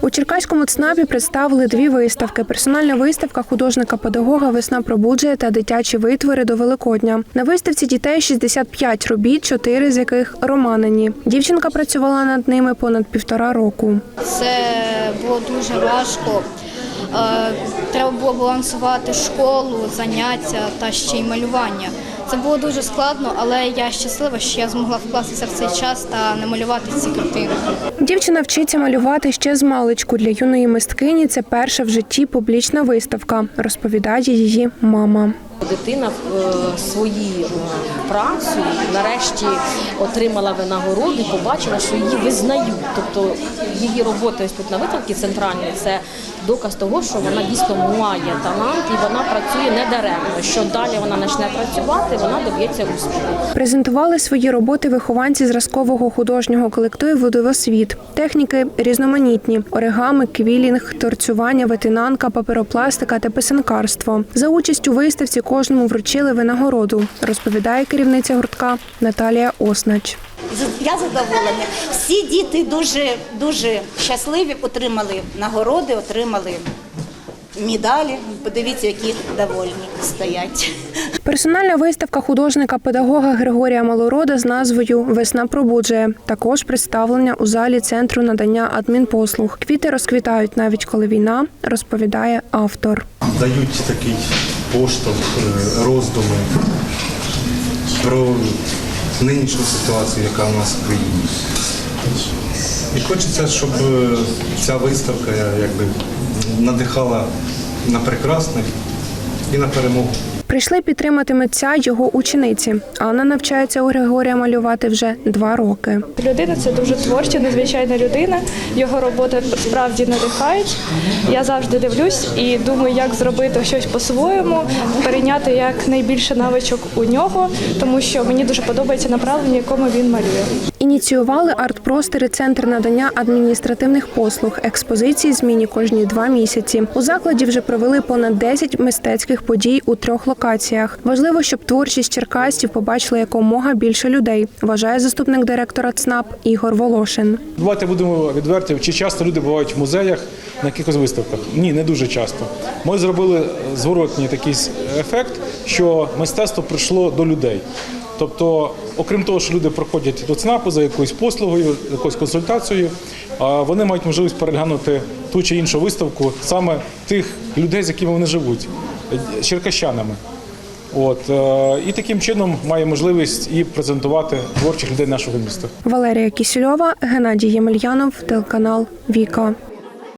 У Черкаському ЦНАПі представили дві виставки: персональна виставка художника-педагога Весна пробуджує та дитячі витвори до Великодня. На виставці дітей 65 робіт, чотири з яких романені. Дівчинка працювала над ними понад півтора року. Це було дуже важко. Е, Треба було балансувати школу, заняття та ще й малювання. Це було дуже складно, але я щаслива, що я змогла вкластися в цей час та намалювати ці картини. Дівчина вчиться малювати ще з маличку. Для юної мисткині це перша в житті публічна виставка, розповідає її мама. Дитина е, своєю працею нарешті отримала винагороду і побачила, що її визнають. Тобто її робота ось тут на виставці центральній це доказ того, що вона дійсно має талант і вона працює не даремно. Що далі вона почне працювати, вона доб'ється успіху. Презентували свої роботи вихованці зразкового художнього колективу «Дивосвіт». Техніки різноманітні: оригами, квілінг, торцювання, ветенанка, паперопластика та писанкарство. За участь у виставці кожному вручили винагороду, розповідає керівниця гуртка Наталія Оснач. З- Я задоволена. Всі діти дуже дуже щасливі, отримали нагороди, отримали медалі. Подивіться, які довольні стоять. Персональна виставка художника-педагога Григорія Малорода з назвою Весна пробуджує. Також представлення у залі центру надання адмінпослуг. Квіти розквітають навіть коли війна, розповідає автор. дають такий поштовх, е, роздуми про нинішню ситуацію, яка у нас в країні. І хочеться, щоб е, ця виставка е, якби надихала на прекрасних і на перемогу. Прийшли підтримати митця його учениці. Анна навчається у Григорія малювати вже два роки. Людина це дуже творча, незвичайна людина. Його роботи справді надихають. Я завжди дивлюсь і думаю, як зробити щось по-своєму, перейняти як найбільше навичок у нього, тому що мені дуже подобається направлення, якому він малює. Ініціювали арт-простори Центр надання адміністративних послуг. Експозиції зміні кожні два місяці. У закладі вже провели понад 10 мистецьких подій у трьох локаціях. Важливо, щоб творчість черкасців побачили якомога більше людей. Вважає заступник директора ЦНАП Ігор Волошин. Давайте будемо відверті, чи часто люди бувають в музеях на якихось виставках? Ні, не дуже часто. Ми зробили зворотній такий ефект, що мистецтво прийшло до людей. Тобто, окрім того, що люди приходять до ЦНАПу за якоюсь послугою, якоюсь консультацією, вони мають можливість переглянути ту чи іншу виставку саме тих людей, з якими вони живуть, черкащанами. От е, і таким чином має можливість і презентувати творчих людей нашого міста. Валерія Кісільова, Геннадій Ємельянов, телеканал Віка.